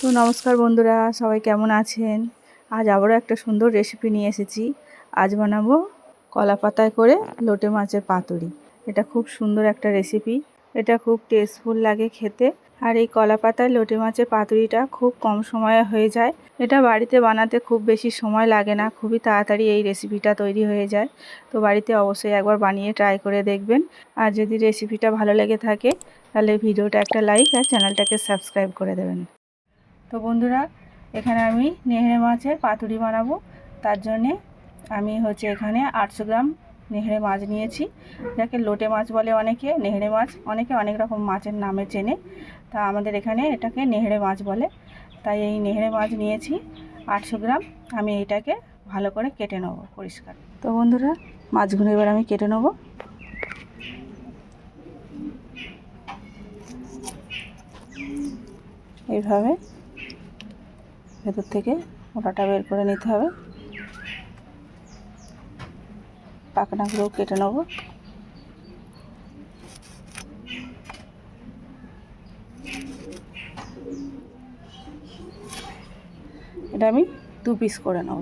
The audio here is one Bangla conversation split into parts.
তো নমস্কার বন্ধুরা, সবাই কেমন আছেন? আজ আবারও একটা সুন্দর রেসিপি নিয়ে এসেছি। আজ বানাবো কলা পাতায় করে লোটে মাছের পাতুরি। এটা খুব সুন্দর একটা রেসিপি এটা খুব টেস্টফুল লাগে খেতে। আর এই কলা পাতায় লোটে মাছের পাতুরিটা খুব কম সময়ে হয়ে যায়। এটা বাড়িতে বানাতে খুব বেশি সময় লাগে না। খুবই তাড়াতাড়ি এই রেসিপিটা তৈরি হয়ে যায়। তো বাড়িতে অবশ্যই একবার বানিয়ে ট্রাই করে দেখবেন। আর যদি রেসিপিটা ভালো লেগে থাকে, তাহলে ভিডিওটা একটা লাইক আর চ্যানেলটাকে সাবস্ক্রাইব করে দেবেন। তো বন্ধুরা, এখানে আমি নেহড়ে মাছের পাতুরি বানাবো। তার জন্যে আমি হচ্ছে এখানে আটশো গ্রাম নেহড়ে মাছ নিয়েছি। যাকে লোটে মাছ বলে অনেকে, নেহড়ে মাছ অনেকে অনেক রকম মাছের নামে চেনে। তা আমাদের এখানে এটাকে নেহড়ে মাছ বলে। তাই এই নেহড়ে মাছ নিয়েছি আটশো গ্রাম। আমি এটাকে ভালো করে কেটে নেব পরিষ্কার। তো বন্ধুরা, মাছগুলো এবার আমি কেটে নেব। এইভাবে ভেতর থেকে মোটাটা বের করে নিতে হবে। পাকনাগুলো কেটে নেব। এটা আমি দু পিস করে নেব।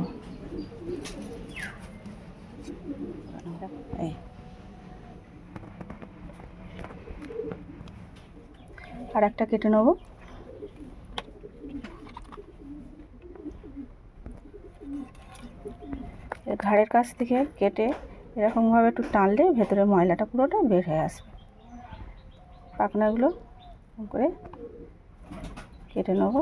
আর একটা কেটে নেব এর ঘাড়ের কাছ থেকে কেটে এরকমভাবে একটু টানলে ভেতরে ময়লাটা পুরোটা বের হয়ে আসবে। পাখনাগুলো করে কেটে নেব।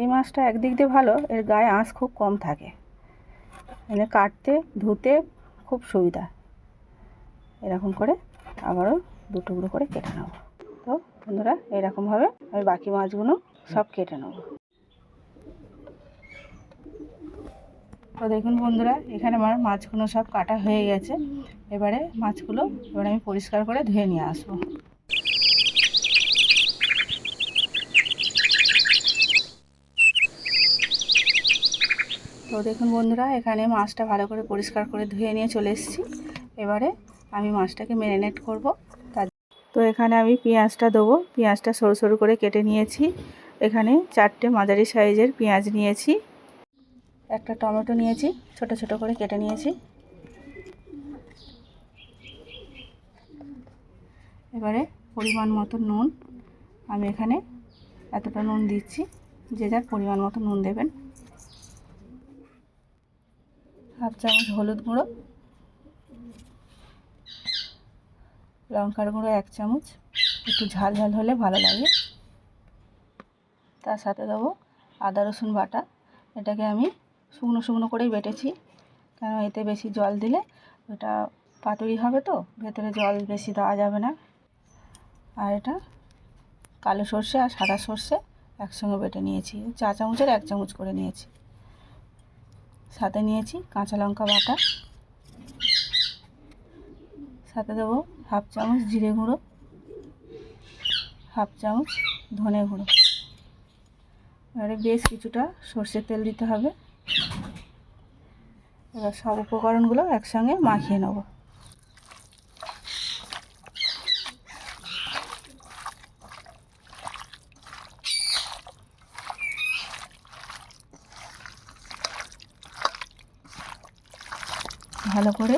এই মাছটা একদিক দিয়ে ভালো, এর গায়ে আঁশ খুব কম থাকে। এনে কাটতে, ধুতে খুব সুবিধা। এরকম করে আবারও দু টুকরো করে কেটে নেব। তো বন্ধুরা, এরকমভাবে আমি বাকি মাছগুলো সব কেটে নেব। তো দেখুন বন্ধুরা, এখানে আমার মাছগুলো সব কাটা হয়ে গেছে। এবারে মাছগুলো এবারে আমি পরিষ্কার করে ধুয়ে নিয়ে আসব। তো দেখুন বন্ধুরা, এখানে মাছটা ভালো করে পরিষ্কার করে ধুয়ে নিয়ে চলে এসেছি। এবারে আমি মাছটাকে ম্যারিনেট করব। তো এখানে আমি পেঁয়াজটা দেবো। পেঁয়াজটা সরু সরু করে কেটে নিয়েছি। এখানে চারটে মাঝারি সাইজের পেঁয়াজ নিয়েছি। একটা টমেটো নিয়েছি, ছোট ছোট করে কেটে নিয়েছি। এবারে পরিমাণ মতো নুন। আমি এখানে এতটা নুন দিচ্ছি, যে যার পরিমাণ মতো নুন দেবেন। হাফ চামচ হলুদ গুঁড়ো। লঙ্কার গুঁড়ো এক চামচ। একটু ঝাল ঝাল হলে ভালো লাগে। তার সাথে দেবো আদা রসুন বাটা। এটাকে আমি শুকনো শুকনো করেই বেটেছি। কেন এতে বেশি জল দিলে ওটা পাতুরি হবে তো, ভেতরে জল বেশি দেওয়া যাবে না। আর এটা কালো সর্ষে আর সাদা সর্ষে একসঙ্গে বেটে নিয়েছি। চা চামচের এক চামচ করে নিয়েছি। সাথে নিয়েছি কাঁচা লঙ্কা বাটা। সাথে দেবো হাফ চামচ জিরে গুঁড়ো। হাফ চামচ ধনে গুঁড়ো। এবারে বেশ কিছুটা সর্ষের তেল দিতে হবে। এবার সব উপকরণগুলো একসঙ্গে মাখিয়ে নেব। ভালো করে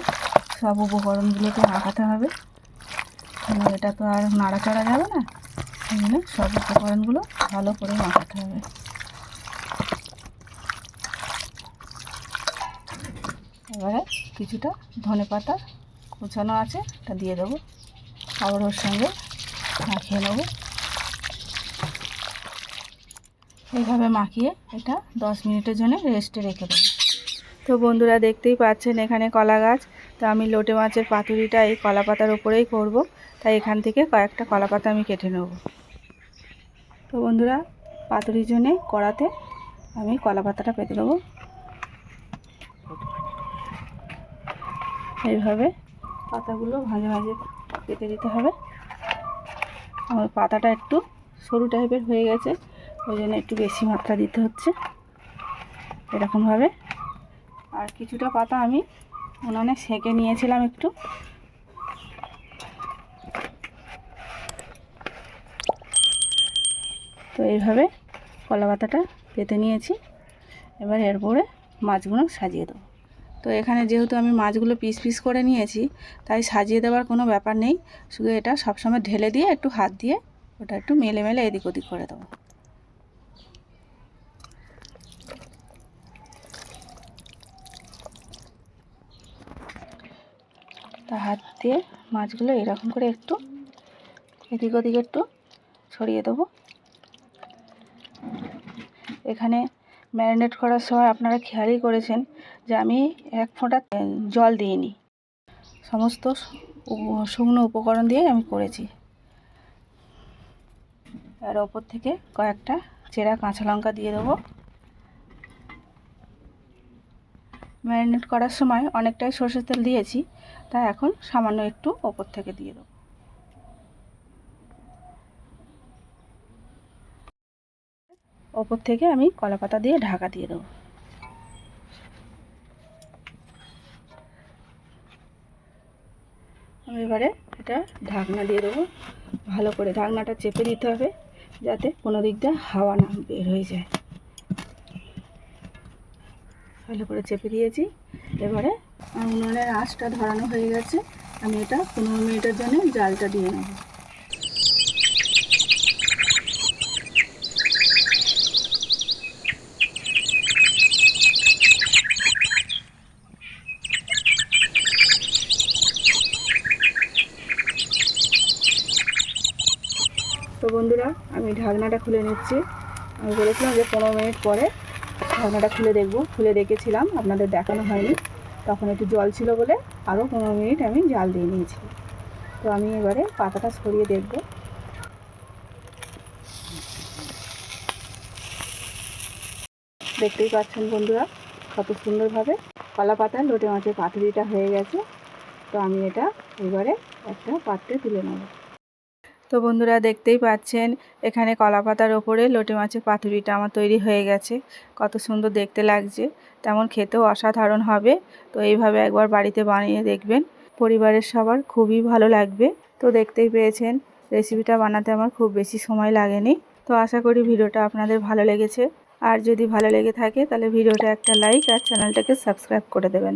সব উপকরণগুলোকে মাখাতে হবে। এটা তো আর নাড়াচাড়া যাবে না সব উপকরণগুলো ভালো করে মাখাতে হবে এবারে কিছুটা ধনে পাতা কুচানো আছে, এটা দিয়ে দেবো। আবার ওর সঙ্গে মাখিয়ে নেব। এইভাবে মাখিয়ে এটা দশ মিনিটের জন্য রেস্টে রেখে দেবো। তো বন্ধুরা দেখতেই পাচ্ছেন এখানে কলা গাছ। তো আমি লোটে মাছের পাতুরিটা এই কলা পাতার ওপরেই করব। তাই এখান থেকে কয়েকটা কলা পাতা আমি কেটে নেব। তো বন্ধুরা পাতুরির জন্যে কড়াতে আমি কলা পাতাটা পেতে দেবো এইভাবে পাতাগুলো ভাজে ভাজে কেটে দিতে হবে। আমার পাতাটা একটু সরু টাইপের হয়ে গেছে, ওই জন্য একটু বেশি মাত্রা দিতে হচ্ছে। এরকমভাবে। আর কিছুটা পাতা আমি উনানে সেঁকে নিয়েছিলাম একটু। তো এইভাবে কলা পাতাটা পেতে নিয়েছি। এবার এরপরে মাছগুলো সাজিয়ে দেবো। তো এখানে যেহেতু আমি মাছগুলো পিস পিস করে নিয়েছি, তাই সাজিয়ে দেওয়ার কোনো ব্যাপার নেই। শুধু এটা সবসময় ঢেলে দিয়ে, একটু হাত দিয়ে ওটা একটু মেলে মেলে এদিক ওদিক করে দেবো। তা হাত দিয়ে মাছগুলো এরকম করে একটু এদিক ওদিক একটু ছড়িয়ে দেবো। এখানে ম্যারিনেট করার সময় আপনারা খেয়ালই করেছেন যে আমি এক ফোঁটা জল দিইনি। সমস্ত শুকনো উপকরণ দিয়ে আমি করেছি। আর ওপর থেকে কয়েকটা চেরা কাঁচা লঙ্কা দিয়ে দেবো। ম্যারিনেট করার সময় অনেকটাই সর্ষের তেল দিয়েছি, তা এখন সামান্য একটু ওপর থেকে দিয়ে দেবো। ওপর থেকে আমি কলা পাতা দিয়ে ঢাকা দিয়ে দেবো। এবারে এটা ঢাকনা দিয়ে দেবো। ভালো করে ঢাকনাটা চেপে দিতে হবে, যাতে কোনো দিক দিয়ে হাওয়া না বের হয়ে যায়। ভালো করে চেপে দিয়েছি। এবারে উনুনের আঁচটা ধরানো হয়ে গেছে। আমি এটা পনেরো মিনিটের জন্য জালটা দিয়ে নেব। বন্ধুরা, আমি ঢাকনাটা খুলে নিচ্ছি। আমি বলেছিলাম যে পনেরো মিনিট পরে ঢাকনাটা খুলে দেখব। খুলে দেখেছিলাম, আপনাদের দেখানো হয়নি। তখন একটু জল ছিল বলে আরও পনেরো মিনিট আমি জাল দিয়ে নিয়েছি। তো আমি এবারে পাতাটা সরিয়ে দেখব। দেখতেই পাচ্ছেন বন্ধুরা, কত সুন্দরভাবে কলা পাতার লোটে মাছের পাতুরিটা হয়ে গেছে। তো আমি এটা এবারে একটা পাত্রে তুলে নেব। তো বন্ধুরা দেখতেই পাচ্ছেন, এখানে কলা পাতার ওপরে লোটে মাছের পাতুরিটা আমার তৈরি হয়ে গেছে। কত সুন্দর দেখতে লাগছে, তেমন খেতেও অসাধারণ হবে। তো এইভাবে একবার বাড়িতে বানিয়ে দেখবেন, পরিবারের সবার খুবই ভালো লাগবে। তো দেখতেই পেয়েছেন, রেসিপিটা বানাতে আমার খুব বেশি সময় লাগেনি। তো আশা করি ভিডিওটা আপনাদের ভালো লেগেছে। আর যদি ভালো লেগে থাকে, তাহলে ভিডিওটা একটা লাইক আর চ্যানেলটাকে সাবস্ক্রাইব করে দেবেন।